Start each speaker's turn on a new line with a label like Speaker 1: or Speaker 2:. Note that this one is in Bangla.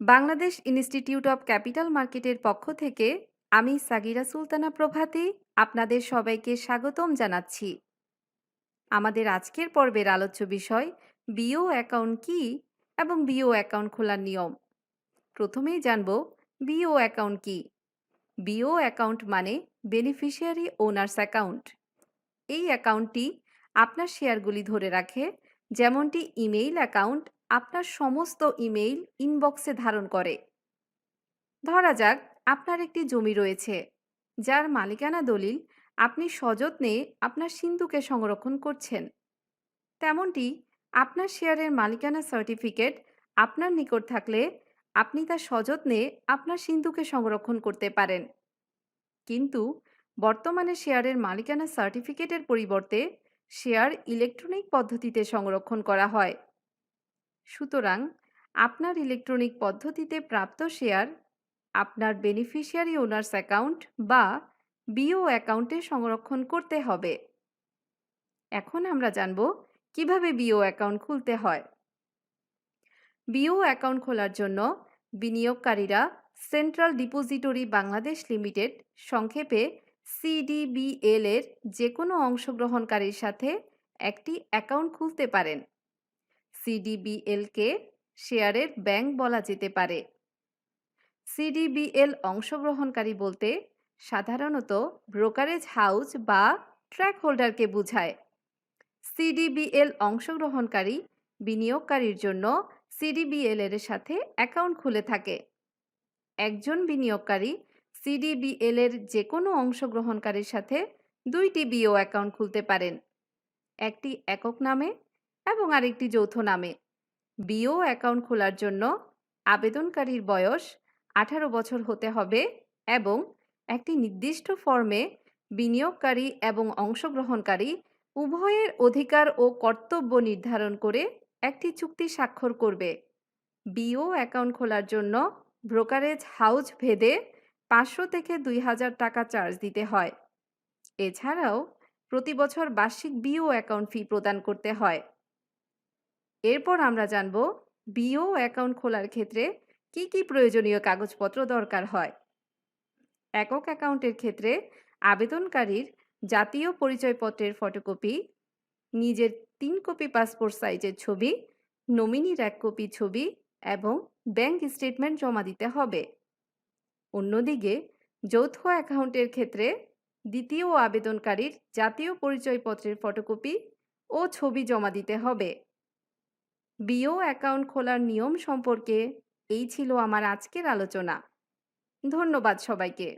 Speaker 1: বাংলাদেশ ইনস্টিটিউট অব ক্যাপিটাল মার্কেটের পক্ষ থেকে আমি সাগিরা সুলতানা প্রভাতী আপনাদের সবাইকে স্বাগতম জানাচ্ছি। আমাদের আজকের পর্বের আলোচ্য বিষয়, বিও অ্যাকাউন্ট কি এবং বিও অ্যাকাউন্ট খোলার নিয়ম? প্রথমেই জানব, বিও অ্যাকাউন্ট কি? বিও অ্যাকাউন্ট মানে বেনিফিশিয়ারি ওনার্স অ্যাকাউন্ট। এই অ্যাকাউন্টটি আপনার শেয়ারগুলি ধরে রাখে, যেমনটি ইমেইল অ্যাকাউন্ট আপনার সমস্ত ইমেইল ইনবক্সে ধারণ করে। ধরা যাক, আপনার একটি জমি রয়েছে, যার মালিকানা দলিল আপনি সযত্নে আপনার সিন্ধুকে সংরক্ষণ করছেন। তেমনটি আপনার শেয়ারের মালিকানা সার্টিফিকেট আপনার নিকট থাকলে আপনি তা সযত্নে আপনার সিন্ধুকে সংরক্ষণ করতে পারেন। কিন্তু বর্তমানে শেয়ারের মালিকানা সার্টিফিকেটের পরিবর্তে শেয়ার ইলেকট্রনিক পদ্ধতিতে সংরক্ষণ করা হয়। সুতরাং আপনার ইলেকট্রনিক পদ্ধতিতে প্রাপ্ত শেয়ার, আপনার বেনিফিশিয়ারি ওনার্স অ্যাকাউন্ট বা বিও অ্যাকাউন্টে সংরক্ষণ করতে হবে। এখন আমরা জানব কীভাবে বিও অ্যাকাউন্ট খুলতে হয়। বিও অ্যাকাউন্ট খোলার জন্য বিনিয়োগকারীরা সেন্ট্রাল ডিপোজিটরি বাংলাদেশ লিমিটেড সংক্ষেপে সিডিবিএল এর যে কোনো অংশগ্রহণকারীর সাথে একটি অ্যাকাউন্ট খুলতে পারেন। সিডিবিএলকে শেয়ারের ব্যাংক বলা যেতে পারে। সিডিবিএল অংশগ্রহণকারী বলতে সাধারণত ব্রোকারেজ হাউস বা ট্র্যাক হোল্ডারকে বোঝায়। সিডিবিএল অংশগ্রহণকারী বিনিয়োগকারীর জন্য সিডিবিএল এর সাথে অ্যাকাউন্ট খুলে থাকে। একজন বিনিয়োগকারী সিডিবিএল এর যে কোনো অংশগ্রহণকারীর সাথে দুইটি বিও অ্যাকাউন্ট খুলতে পারেন। একটি একক নামে এবং আরেকটি যৌথ নামে। বিও অ্যাকাউন্ট খোলার জন্য আবেদনকারীর বয়স আঠারো বছর হতে হবে এবং একটি নির্দিষ্ট ফর্মে বিনিয়োগকারী এবং অংশগ্রহণকারী উভয়ের অধিকার ও কর্তব্য নির্ধারণ করে একটি চুক্তি স্বাক্ষর করবে। বিও অ্যাকাউন্ট খোলার জন্য ব্রোকারেজ হাউস ভেদে পাঁচশো থেকে দুই হাজার টাকা চার্জ দিতে হয়। এছাড়াও প্রতি বছর বার্ষিক বিও অ্যাকাউন্ট ফি প্রদান করতে হয়। এরপর আমরা জানব বিও অ্যাকাউন্ট খোলার ক্ষেত্রে কি কি প্রয়োজনীয় কাগজপত্র দরকার হয়। একক অ্যাকাউন্টের ক্ষেত্রে আবেদনকারীর জাতীয় পরিচয়পত্রের ফটোকপি, নিজের তিন কপি পাসপোর্ট সাইজের ছবি, নমিনির এক কপি ছবি এবং ব্যাংক স্টেটমেন্ট জমা দিতে হবে। অন্যদিকে যৌথ অ্যাকাউন্টের ক্ষেত্রে দ্বিতীয় আবেদনকারীর জাতীয় পরিচয়পত্রের ফটোকপি ও ছবি জমা দিতে হবে। বিও অ্যাকাউন্ট খোলার নিয়ম সম্পর্কে এই ছিল আমার আজকের আলোচনা। ধন্যবাদ সবাইকে।